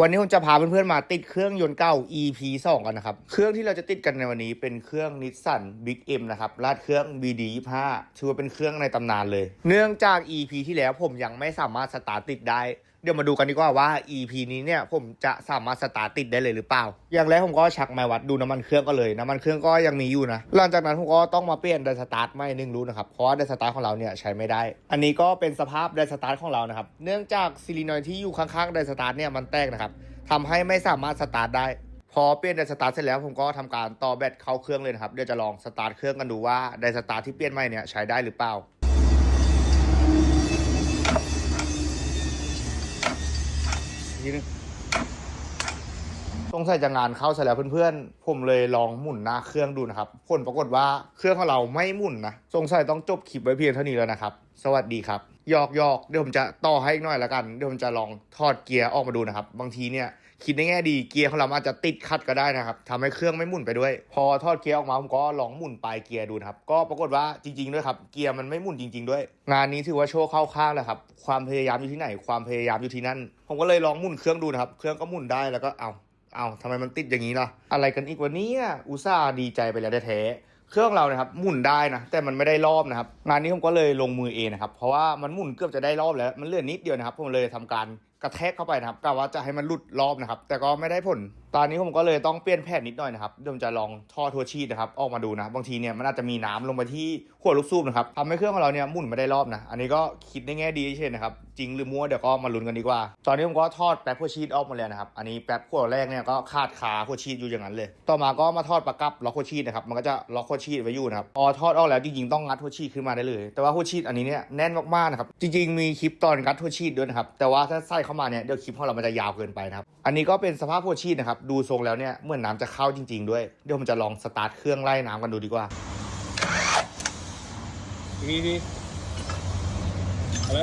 วันนี้ผมจะพาเพื่อนๆมาติดเครื่องยนต์เก่า EP 2 กันนะครับ เครื่องที่เราจะติดกันในวันนี้เป็นเครื่องนิสสัน Big M นะครับลาดเครื่อง BD 25ถือว่าเป็นเครื่องในตำนานเลย เนื่องจาก EP ที่แล้วผมยังไม่สามารถสตาร์ทติดได้ เดี๋ยวมาดูกันดีกว่าว่า EP นี้เนี่ยผมจะสามารถสตาร์ติดได้เลยหรือเปล่า อย่างแรกผมก็ชักไม้วัดดูน้ำมันเครื่องก็เลยน้ำมันเครื่องก็ยังมีอยู่นะ หลังจากนั้นผมก็ต้องมาเปลี่ยนไดสตาร์ทไม่นึ่งรู้นะครับ เพราะว่าไดสตาร์ทของเราเนี่ยใช้ไม่ได้ อันนี้ก็เป็นสภาพไดสตาร์ทของเรานะครับ เนื่องจากซิลินอยที่อยู่ข้างๆไดสตาร์ทเนี่ยมันแตกนะครับทำให้ไม่สามารถสตาร์ทได้พอเปลี่ยนไดสตาร์ทเสร็จแล้วผมก็ทำการต่อแบตเข้าเครื่องเลยนะครับ เดี๋ยวจะลองสตาร์ทเครื่องกันดูว่าไดสตาร์ทที่เปลี่ยนใหม่เนี่ยใช้ได้หรือเปล่า ทีนึงสงสัยจะงานเข้าเสร็จแล้วเพื่อนๆ ผมเลยลองหมุนหน้าเครื่องดูนะครับ ผลปรากฏว่าเครื่องของเราไม่หมุนนะสงสัยต้องจบคลิปไว้เพียงเท่านี้แล้วนะครับ สวัสดีครับ หยอกหยอกเดี๋ยวผมจะต่อให้อีกหน่อยละกัน เดี๋ยวผมจะลองทอดเกียร์ออกมาดูนะครับ บางทีเนี่ย คิดในแง่ดีเกียร์ของเราอาจจะติดขัดก็ได้นะครับทำให้เครื่องไม่หมุนไปด้วย พอทอดเกียร์ออกมาผมก็ลองหมุนปลายเกียร์ดูครับ ก็ปรากฏว่าจริง ๆด้วยครับเกียร์มันไม่หมุนจริง ๆ ด้วย งานนี้ถือว่าโชว์เข้าข้างแล้วครับความพยายามอยู่ที่ไหน ความพยายามอยู่ที่นั่น ผมก็เลยลองหมุนเครื่องดูนะครับ เครื่องก็หมุนได้แล้วก็เอาเอาทำไมมันติดอย่างนี้ล่ะ อะไรกันอีกวันนี้อุตส่าห์ดีใจไปแล้วแท้เครื่องเรานะครับหมุนได้นะแต่มันไม่ได้รอบนะครับงานนี้ผมก็เลยลงมือเองนะครับเพราะว่ามันหมุนเกือบจะได้รอบแล้ว มันเหลือนิดเดียวนะครับผมเลยทำการ กระแทกเข้าไปนะครับกะว่าจะให้มันหลุดรอบนะครับ แต่ก็ไม่ได้ผล ตอนนี้ผมก็เลยต้องเปลี่ยนแผนนิดหน่อยนะครับเดี๋ยวผมจะลองท่อทัวชีดนะครับออกมาดูนะบางทีเนี่ยมันอาจจะมีน้ำลงไปที่หัวลูกสูบนะครับทำให้เครื่องของเราเนี่ยหมุนไม่ได้รอบนะอันนี้ก็คิดในแง่ดีเช่นนะครับจริงหรือมั่วเดี๋ยวก็มาลุ้นกันดีกว่า ตอนนี้ผมก็ทอดแป๊บหัวชีดออกมาแล้วนะครับอันนี้แป๊บหัวแรกเนี่ยก็ขาดขาหัวชีดอยู่อย่างนั้นเลย ต่อมาก็มาทอดประกับล็อกหัวชีดนะครับมันก็จะล็อกหัวชีดไว้อยู่นะครับพอทอดออกแล้วจริงๆต้องงัดหัวชีดขึ้นมาได้เลย แต่ว่าหัวชีดอันนี้เนี่ยแน่นมากๆนะครับจริง ๆมีคลิปตอนงัดหัวชีดด้วยนะครับแต่ว่าถ้าใส่เข้ามาเนี่ยเดี๋ยวคลิปของเรามันจะยาวเกินไปนะครับอันนี้ก็เป็นสภาพหัวชีดนะครับดูทรงแล้วเนี่ยเหมือนน้ำจะเข้าจริง ๆ ด้วยเดี๋ยวผมจะลองสตาร์ทเครื่องไล่น้ำกันดูดีกว่าทีทีอะไร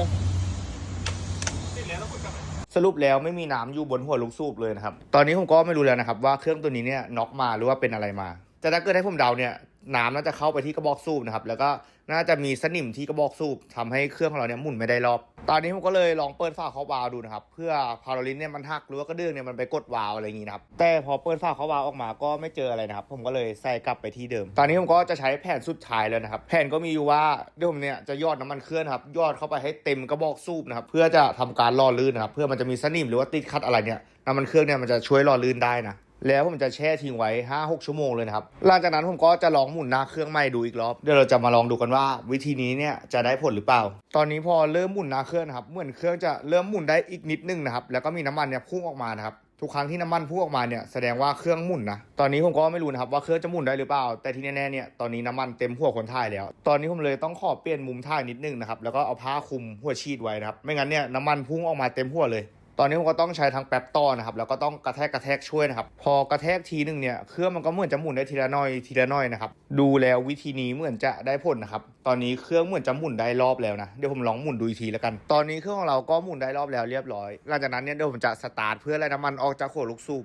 สรุปแล้วไม่มีน้ำอยู่บนหัวลูกสูบเลยนะครับ ตอนนี้ผมก็ไม่รู้แล้วนะครับว่าเครื่องตัวนี้เนี่ยน็อกมาหรือว่าเป็นอะไรมา แต่ถ้าเกิดให้ผมเดาเนี่ย น้ำน่าจะเข้าไปที่กระบอกสูบนะครับ แล้วก็น่าจะมีสนิมที่กระบอกสูบทำให้เครื่องของเราเนี่ยหมุนไม่ได้รอบ ตอนนี้ผมก็เลยลองเปิดฝาครอวาล์วดูนะครับ เพื่อพาราลินเนี่ยมันหักหรือว่ากระเดื่องเนี่ยมันไปกดวาล์วอะไรอย่างงี้นะครับ แต่พอเปิดฝาครอวาล์วออกมาก็ไม่เจออะไรนะครับ ผมก็เลยใส่กลับไปที่เดิม ตอนนี้ผมก็จะใช้แผ่นสุดท้ายแล้วนะครับ แผ่นก็มีอยู่ว่าเดี๋ยวผมเนี่ยจะยอดน้ำมันเครื่องครับ ยอดเข้าไปให้เต็มกระบอกสูบนะครับ เพื่อจะทำการล่อลื่นนะครับ เพื่อมันจะมีสนิมหรือว่าติดขัดอะไรเนี่ยน้ำมันเครื่องเนี่ยมันจะช่วยล่อลื่นได้นะ แล้วผมจะแช่ทิ้งไว้ 5-6 ชั่วโมงเลยนะครับ หลังจากนั้นผมก็จะลองหมุนหน้าเครื่องใหม่ดูอีกรอบ เดี๋ยวเราจะมาลองดูกันว่า วิธีนี้เนี่ยจะได้ผลหรือเปล่า ตอนนี้พอเริ่มหมุนหน้าเครื่องนะครับ เหมือนเครื่องจะเริ่มหมุนได้อีกนิดนึงนะครับ แล้วก็มีน้ำมันเนี่ยพุ่งออกมานะครับ ทุกครั้งที่น้ำมันพุ่งออกมาเนี่ยแสดงว่าเครื่องหมุนนะ ตอนนี้ผมก็ไม่รู้นะครับว่าเครื่องจะหมุนได้หรือเปล่า แต่ที่แน่ๆเนี่ย ตอนนี้น้ำมันเต็มหัวคนถ่ายแล้ว ตอนนี้ผมเลยต้องขอเปลี่ยนมุมถ่ายนิดนึงนะครับ แล้วก็เอาผ้าคลุมหัวชีดไว้นะครับ ไม่งั้นเนี่ยน้ำมันพุ่งออกมาเต็มหัวเลย ตอนนี้ผมก็ต้องใช้ทั้งแป๊บต่อนะครับแล้วก็ต้องกระแทกกระแทกช่วยนะครับ พอกระแทกทีหนึ่งเนี่ยเครื่องมันก็เหมือนจะหมุนได้ทีละน้อยทีละน้อยนะครับดูแล้ววิธีนี้เหมือนจะได้ผลนะครับตอนนี้เครื่องเหมือนจะหมุนได้รอบแล้วนะเดี๋ยวผมลองหมุนดูอีกทีแล้วกัน ตอนนี้เครื่องของเราก็หมุนได้รอบแล้วเรียบร้อยหลังจากนั้นเนี่ยเดี๋ยวผมจะสตาร์ทเพื่อไล่น้ำมันออกจากขวดลูกสูบ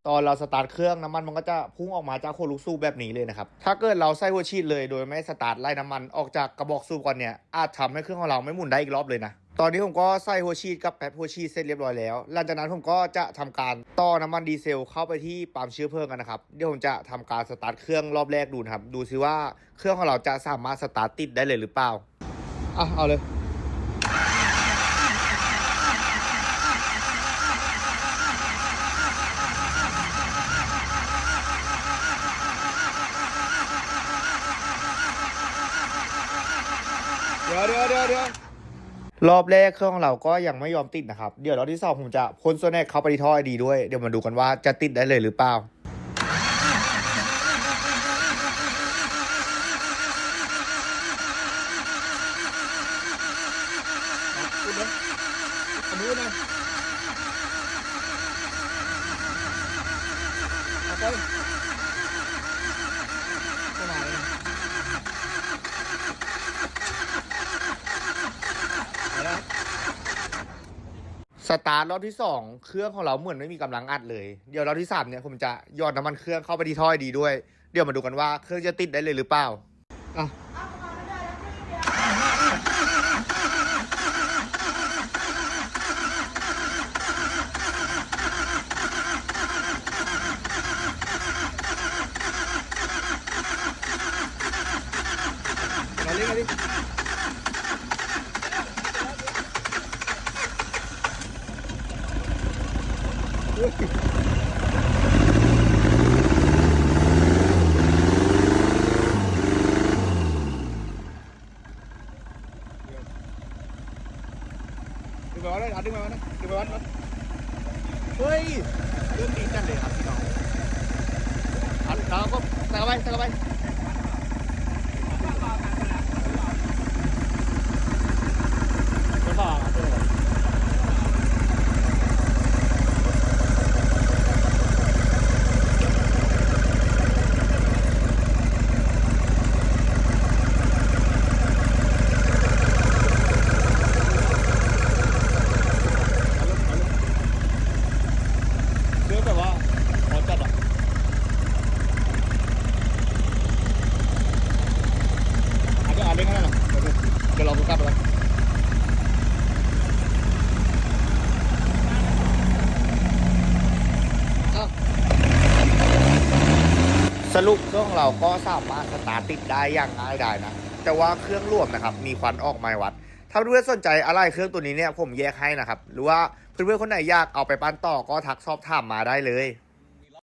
ต อนเราสตาร์ทเครื่องน้ำมันมันก็จะพุ่งออกมาจากหัวลูกสูบแบบนี้เลยนะครับ ถ้าเกิดเราใส่หัวฉีดเลยโดยไม่สตาร์ทไล่น้ำมันออกจากกระบอกสูบก่อนเนี่ยอาจทำให้เครื่องของเราไม่หมุนได้อีกรอบเลยนะตอนนี้ผมก็ใส่หัวฉีดกับแป๊บหัวฉีดเสร็จเรียบร้อยแล้ว หลังจากนั้นผมก็จะทำการต่อน้ำมันดีเซลเข้าไปที่ปั๊มเชื้อเพลิงกันนะครับ เดี๋ยวผมจะทำการสตาร์ทเครื่องรอบแรกดูนะครับ ดูซิว่าเครื่องของเราจะสามารถสตาร์ทติดได้เลยหรือเปล่า อะ เอาเลย ดี๋ยวเดี๋ยวเดี๋ยวเดี๋ยวรอบแรกเครื่องของเราก็ยังไม่ยอมติดนะครับ เดี๋ยวรอบที่สองผมจะพ่นโซเนตเข้าไปที่ท่อไอดีด้วย เดี๋ยวมาดูกันว่าจะติดได้เลยหรือเปล่าคุณนะเอามือนะเอาไป สตาร์ทรอบที่สองเครื่องของเราเหมือนไม่มีกำลังอัดเลย เดี๋ยวรอบที่สามเนี่ยผมจะยอดน้ำมันเครื่องเข้าไปที่ถ้อยดีด้วย เดี๋ยวมาดูกันว่าเครื่องจะติดได้เลยหรือเปล่าอะมาดิมาดิ เรื่องดีจังเลยครับพี่น้องเอาเราก็ใส่เข้าไปใส่เข้าไป ไม่พอครับตัวเรื่องแบบว่าร้อนจัดอะอาจจะอ่านเรื่องนั้นนะเดี๋ยวเดี๋ยวเราดู กลับแล้วสรุปเครื่องเราก็สามารถสตาร์ทติดได้อย่างง่ายดายนะ แต่ว่าเครื่องร่วมนะครับ มีควันออกไม่วัด ถ้าเพื่อนสนใจอะไรเครื่องตัวนี้เนี่ยผมแยกให้นะครับ หรือว่าเพื่อนๆคนไหนอยากเอาไปปั้นต่อก็ทักสอบถามมาได้เลย